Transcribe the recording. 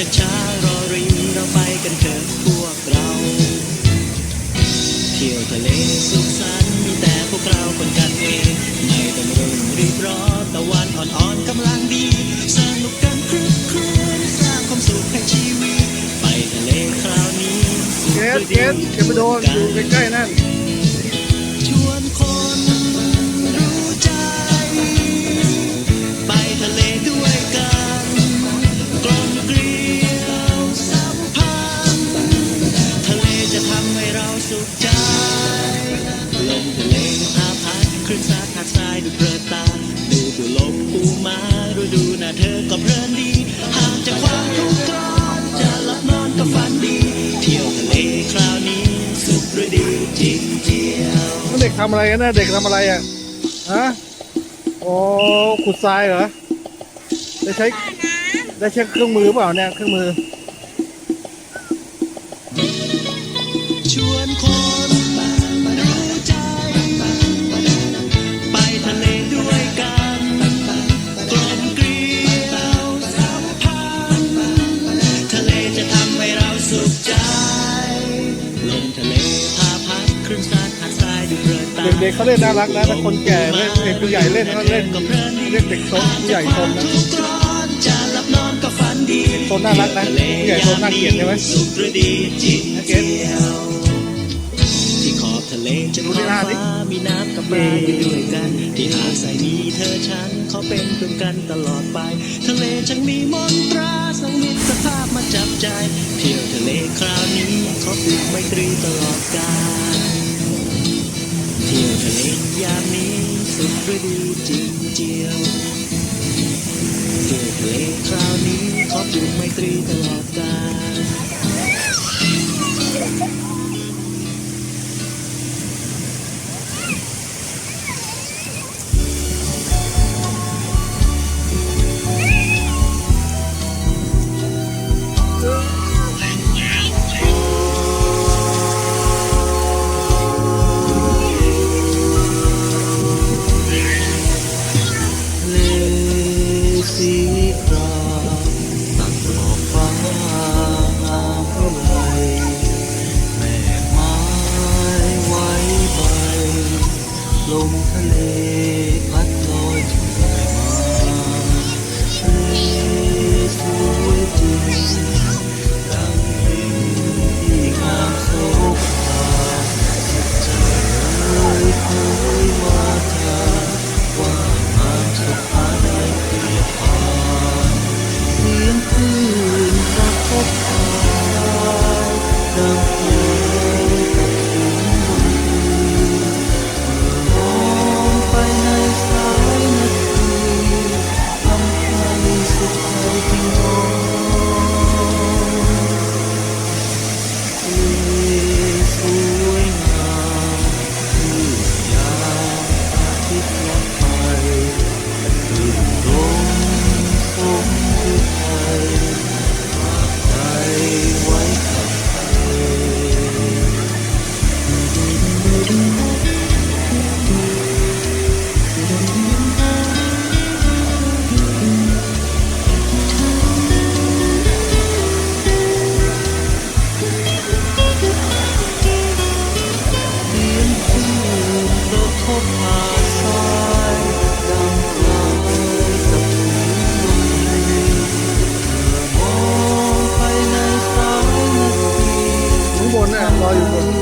ชักช้ารอรีเราไปกันเถอะพวกเรา เที่ยวทะเลสุขสันต์มีแต่พวกเราคนกันเอง ไม่ต้องรุ่งรีบร้อนตะวันอ่อนๆกำลังดี สนุกกันครึกครื้นสร้างความสุขให้ชีวิต ไปทะเลคราวนี้เกสด้วยเกสอย่าไปโดนอยู่ใกล้ๆนั่น สุขใจลมทะเลพาพัดคลื่นซัดหาดทรายดูเพลินตาดูดูลมปูมาดูดูหน้าเธอก็เพลินดีหากจะความทุกข์ร้อนจะหลับนอนก็ฝันดี เที่ยวทะเลคราวนี้สุขหรือดีจริงเจียวเด็กทำอะไรกันนะเด็กทำอะไรอะฮะโอ้ขุดทรายเหรอได้ใช้ได้ใช้เครื่องมือเปล่าเนี่ยเครื่องมือ พัดคลื่นซัดหาดทรายดูเพลินตาเด็กๆเขาเล่นน่ารักนะถ้าคนแก่เล่นเด็กผู้ใหญ่เล่นก็เล่นเล่นเด็กโซนผู้ใหญ่โซนนะ ทุกร้อนจะหลับนอนก็ฝันดีโซนน่ารักนะผู้ใหญ่โซนน่าเกลียดใช่ไหม สุขหรือดีจริงเจียว ที่ขอบทะเลจะดูขที่อบหน้าดิฟ้ามีน้ำกับปลาอยู่ด้วยกัน ที่หาดทรายมีเธอฉันขอเป็นเพื่อนกันตลอดไป ทะเลช่างมีมนตรา จับใจ เที่ยวทะเลคราวนี้ขอปลูกไมตรีตลอดกาลเที่ยวทะเลยามนี้สุดฤดูจริงเจียวเที่ยวทะเลคราวนี้ขอปลูกไมตรีตลอดกาล นน่ะลอยอยู่บน